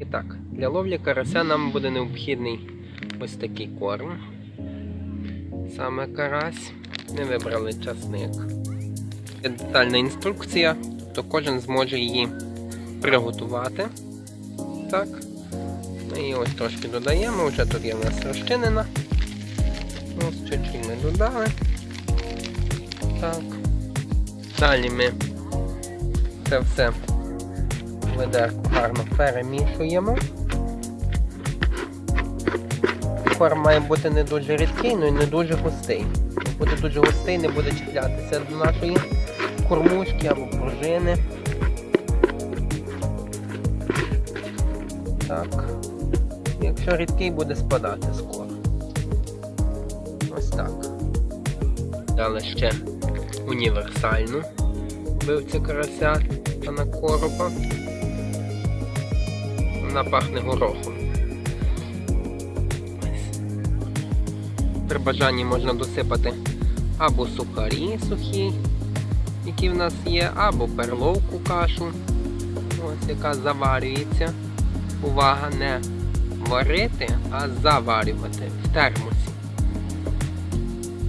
І так, для ловлі карася нам буде необхідний ось такий корм. Саме карась. Ми вибрали часник. Є детальна інструкція, тобто кожен зможе її приготувати. Так. Ми її ось трошки додаємо, вже тут є в нас розчинена. Ось чуть-чуть ми додали. Так. Далі ми це все в ведерку гарно перемішуємо. Корм має бути не дуже рідкий, ну і не дуже густий. Буде дуже густий, не буде чіплятися до нашої кормушки або пружини. Так. Якщо рідкий, буде спадати скоро. Ось так. Дали ще універсальну вбивця карася та на коропа. Вона пахне горохом. При бажанні можна досипати або сухарі сухі, які в нас є, або перловку кашу, ось яка заварюється. Увага, не варити, а заварювати в термосі.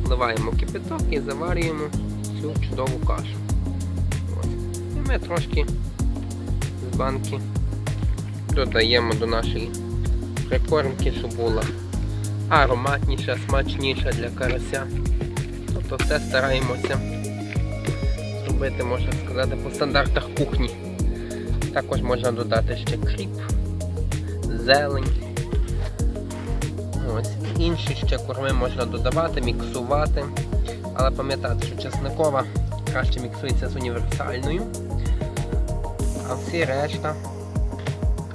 Вливаємо кипяток і заварюємо цю чудову кашу. Ось. І ми трошки з банки додаємо до нашої прикормки, щоб була ароматніша, смачніша для карася. Тобто все стараємося зробити, можна сказати, по стандартах кухні. Також можна додати ще кріп, зелень. Ось. Інші ще корми можна додавати, міксувати. Але пам'ятати, що чесникова краще міксується з універсальною, а всі решта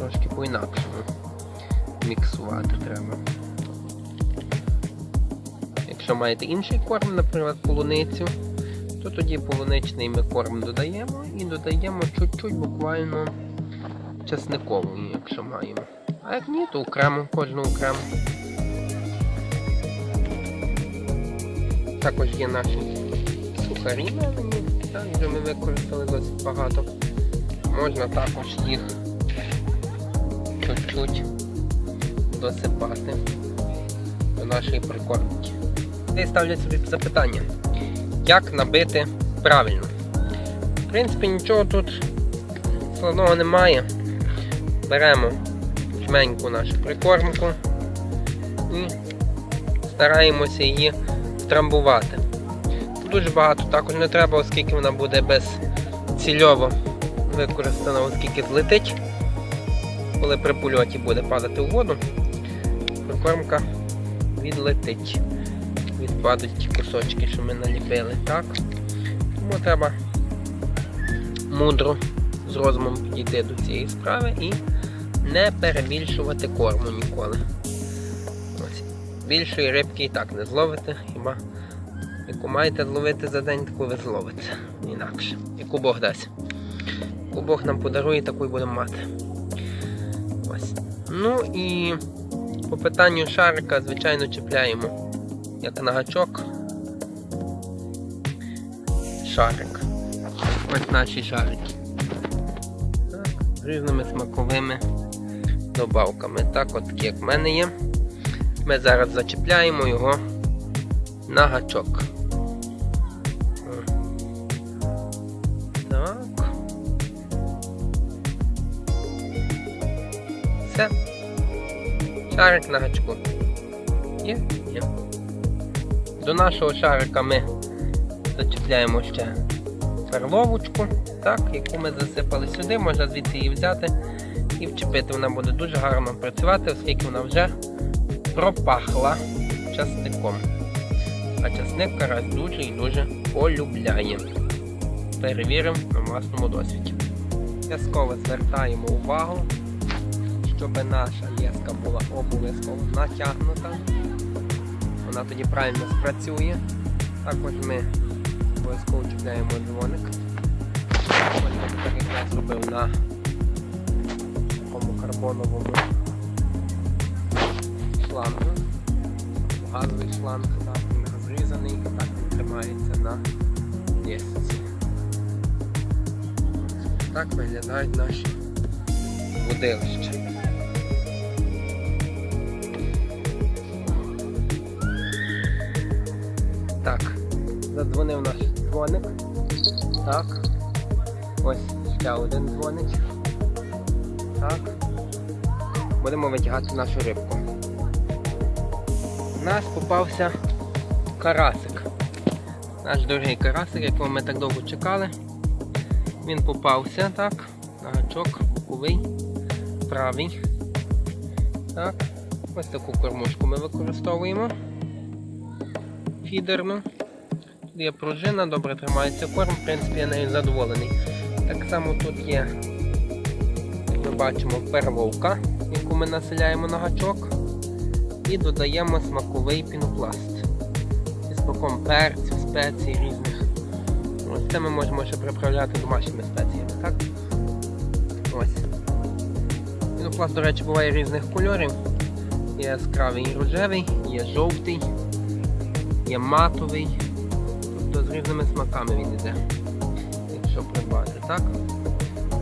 трошки по-інакшому міксувати треба. Якщо маєте інший корм, наприклад, полуницю, то тоді полуничний ми корм додаємо і додаємо чуть-чуть буквально чесникової, якщо маємо. А як ні, то окремо, кожну окремо. Також є наші сухарі мелені, так, вже ми використали досить багато. Можна також їх чуть-чуть досипати до нашої прикормки. Десь ставлять собі запитання, як набити правильно. В принципі, нічого тут складного немає. Беремо жменьку нашу прикормку і стараємося її втрамбувати. Дуже багато також не треба, оскільки вона буде безцільово використана, оскільки злетить. Коли при польоті буде падати у воду, прикормка відлетить. Відпадуть ті кусочки, що ми наліпили. Так? Тому треба мудро з розумом підійти до цієї справи і не перебільшувати корму ніколи. Ось. Більшої рибки і так не зловите, хіба яку маєте зловити за день, таку ви зловите. Інакше. Яку Бог дасть. Яку Бог нам подарує, таку й будемо мати. Ось. Ну і по питанню шарика, звичайно, чіпляємо як на гачок. Шарик. Ось наші шарики. Так, з різними смаковими добавками. Так, от такі, як в мене є. Ми зараз зачіпляємо його на гачок. Шарик на гачку. Є? Є. До нашого шарика ми зачіпляємо ще перловочку, так, яку ми засипали сюди, можна звідси її взяти і вчепити. Вона буде дуже гарно працювати, оскільки вона вже пропахла часником. А часник карась дуже і дуже полюбляє. Перевіримо на власному досвіді. Обов'язково звертаємо увагу, щоб наша леска була обов'язково натягнута. Вона тоді правильно спрацює. Також ми обов'язково чіпляємо дзвоник. Ось так як я зробив на такому карбоновому шлангу. Газовий шланг, так, він розрізаний, так він тримається на лісці. Так виглядають наші водилища. Так, задзвонив наш дзвоник. Так. Ось ще один дзвонить. Так. Будемо витягати нашу рибку. У нас попався карасик. Наш дорогий карасик, якого ми так довго чекали. Він попався, так, на гачок, боковий, правий. Так. Ось таку кормушку ми використовуємо. Фідерну. Тут є пружина, добре тримається корм, в принципі, я нею задоволений. Так само тут є, як ми бачимо, первовка, яку ми населяємо на гачок. І додаємо смаковий пінопласт. Зі смаком перцю, спецій різних. Ось це ми можемо ще приправляти домашніми спеціями, так? Ось. Пінопласт, до речі, буває різних кольорів. Є яскравий і рожевий, є жовтий, є матовий. Тобто з різними смаками він йде. Якщо придбати, так?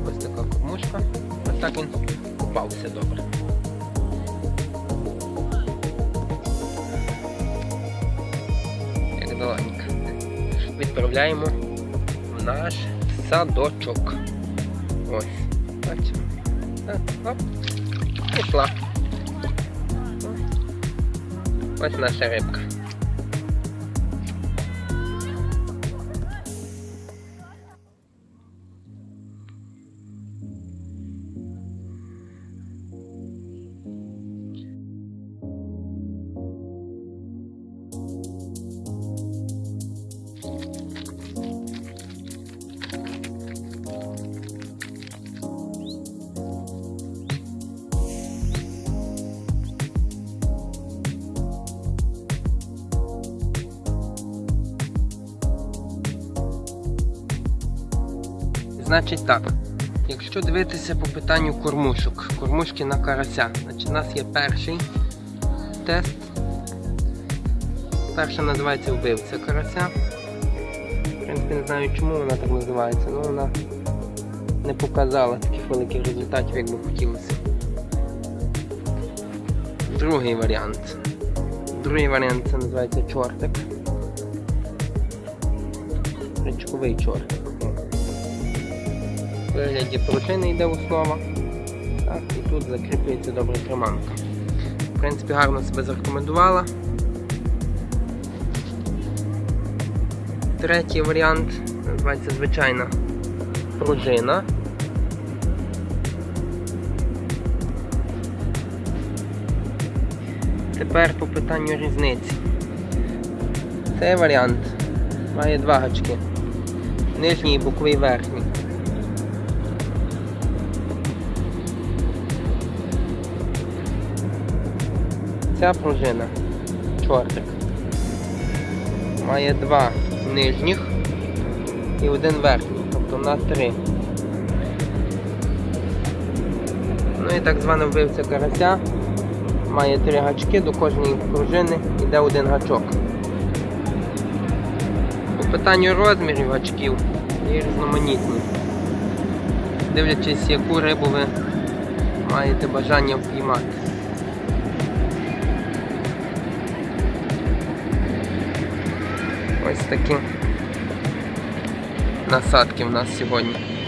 Ось така кормушка. Ось так він попався добре. Як долонька. Відправляємо в наш садочок. Ось. Бачимо. Оп. Пішла. Ось наша рибка. Значить так, якщо дивитися по питанню кормушок, кормушки на карася, значить у нас є перший тест. Перша називається вбивця карася. В принципі, не знаю чому вона так називається, але вона не показала таких великих результатів, як би хотілося. Другий варіант. Другий варіант це називається чортик. Річковий чортик. Вигляді пружини йде основа. Так, і тут закріплюється добре креманка. В принципі, гарно себе зарекомендувала. Третій варіант називається звичайна пружина. Тепер по питанню різниці. Цей варіант має два гачки. Нижній боковий верхній. Ця пружина, чортик, має два нижніх і один верхній, тобто на три. Ну і так звана вбивця карася має три гачки, до кожної пружини йде один гачок. По питанню розмірів гачків є різноманітні. Дивлячись, яку рибу ви маєте бажання впіймати. Ось такі насадки в нас сьогодні.